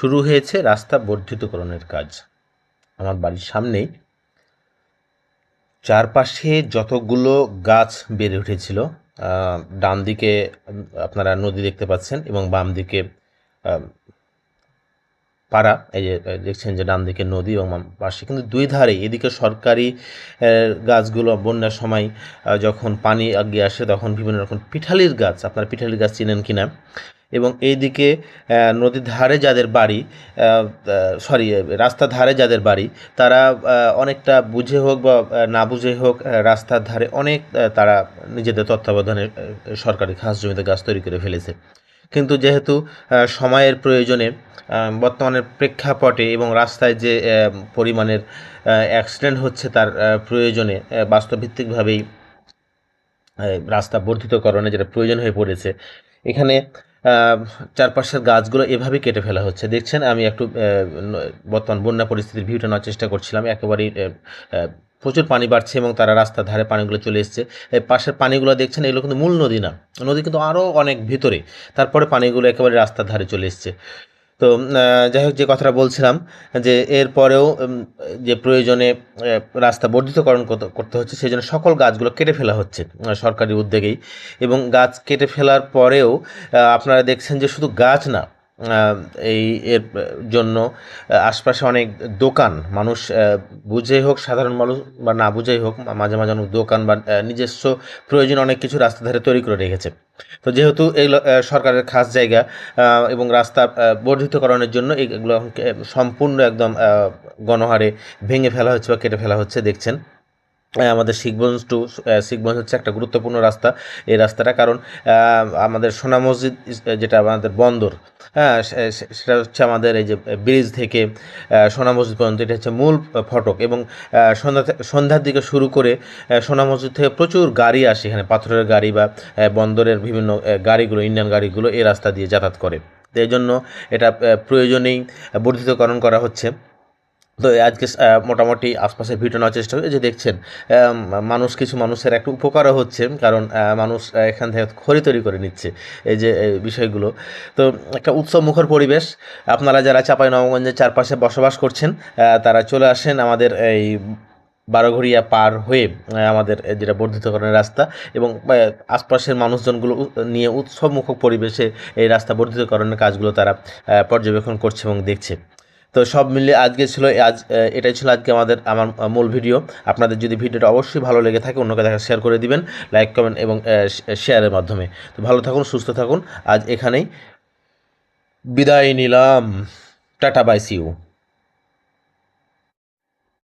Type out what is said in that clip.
শুরু হয়েছে রাস্তা বর্ধিতকরণের কাজ। আমার বাড়ির সামনেই চারপাশে যতগুলো গাছ বেড়ে উঠেছিল ডান দিকে আপনারা নদী দেখতে পাচ্ছেন এবং বাম দিকে পাড়া, এই যে দেখছেন যে ডান দিকে নদী এবং পাশে। কিন্তু দুই ধারে, এদিকে সরকারি গাছগুলো বন্যার সময় যখন পানি আগিয়ে আসে, তখন বিভিন্ন রকম পিঠালির গাছ, আপনারা পিঠালির গাছ চিনেন কিনা? এবং এইদিকে নদীর ধারে যাদের বাড়ি সরি রাস্তার ধারে যাদের বাড়ি, তারা অনেকটা বুঝে হোক বা না বুঝে হোক রাস্তার ধারে অনেক তারা নিজেদের তত্ত্বাবধানে সরকারি খাস জমিতে গাছ তৈরি করে ফেলেছে। কিন্তু যেহেতু সময়ের প্রয়োজনে বর্তমানের প্রেক্ষাপটে এবং রাস্তায় যে পরিমাণের অ্যাক্সিডেন্ট হচ্ছে তার প্রয়োজনে বাস্তবভিত্তিকভাবেই রাস্তা বর্ধিতকরণে যেটা প্রয়োজন হয়ে পড়েছে, এখানে চারপাশের গাছগুলো এভাবে কেটে ফেলা হচ্ছে। দেখছেন, আমি একটু বর্তমান বন্যা পরিস্থিতির ভিউটা নেওয়ার চেষ্টা করছিলাম। একেবারেই প্রচুর পানি বাড়ছে এবং তারা রাস্তার ধারে পানিগুলো চলে এসছে। পাশের পানিগুলো দেখছেন, এগুলো কিন্তু মূল নদী না। নদী কিন্তু আরও অনেক ভিতরে। তারপরে পানিগুলো একেবারে রাস্তার ধারে চলে এসছে। তো যাই হোক যে কথাটা বলছিলাম, যে এরপরেও যে প্রয়োজনে রাস্তা বর্ধিতকরণ করতে- হচ্ছে সেই জন্য সকল গাছগুলো কেটে ফেলা হচ্ছে সরকারি উদ্যোগেই। এবং গাছ কেটে ফেলার পরেও আপনারা দেখছেন যে শুধু গাছ না এই এর জন্য আশপাশে অনেক দোকান। মানুষ বুঝেই হোক সাধারণ মানুষ বা না বুঝেই হোক মাঝে মাঝে অনেক দোকান বা নিজস্ব প্রয়োজন অনেক কিছু রাস্তা ধারে তৈরি করে রেখেছে। তো যেহেতু আহ, সরকারের খাস জায়গা এবং রাস্তা বর্ধিতকরণের জন্য এগুলো সম্পূর্ণ একদম গণহারে ভেঙে ফেলা হচ্ছে বা কেটে ফেলা হচ্ছে দেখছেন। আমাদের শিখগঞ্জ টু শিখগঞ্জ হচ্ছে একটা গুরুত্বপূর্ণ রাস্তা। এই রাস্তাটা কারণ আমাদের সোনা মসজিদ যেটা আমাদের বন্দর হ্যাঁ সেটা হচ্ছে আমাদের এই যে ব্রিজ থেকে সোনা মসজিদ পর্যন্ত, এটা হচ্ছে মূল ফটক এবং সন্ধ্যা সন্ধ্যার দিকে শুরু করে সোনা মসজিদ থেকে প্রচুর গাড়ি আসে এখানে, পাথরের গাড়ি বা বন্দরের বিভিন্ন গাড়িগুলো, ইন্ডিয়ান গাড়িগুলো এই রাস্তা দিয়ে যাতায়াত করে। এই জন্য এটা প্রয়োজনেই বর্ধিতকরণ করা হচ্ছে। তো আজকে মোটামুটি আশপাশে ভিডিও নেওয়ার চেষ্টা করি যে দেখছেন মানুষ কিছু মানুষের একটা উপকারও হচ্ছে, কারণ মানুষ এখান থেকে খড়ি তৈরি করে নিচ্ছে। এই যে বিষয়গুলো। তো একটা উৎসব মুখর পরিবেশ। আপনারা যারা চাপাই নবগঞ্জের চারপাশে বসবাস করছেন তারা চলে আসেন আমাদের এই বারোঘড়িয়া পার হয়ে আমাদের যেটা বর্ধিতকরণের রাস্তা এবং আশপাশের মানুষজনগুলো নিয়ে উৎসবমুখর পরিবেশে এই রাস্তা বর্ধিতকরণের কাজগুলো তারা পর্যবেক্ষণ করছে এবং দেখছে। তো সব মিলিয়ে আজকে ছিল, আজ এটাই ছিল আজকে আমাদের, আমার মূল ভিডিও আপনাদের যদি ভিডিওটা অবশ্যই ভালো লেগে থাকে, অন্যকে দেখা শেয়ার করে দিবেন লাইক কমেন্ট এবং শেয়ারের মাধ্যমে। তো ভালো থাকুন, সুস্থ থাকুন, আজ এখানেই বিদায় নিলাম। Tata bye see you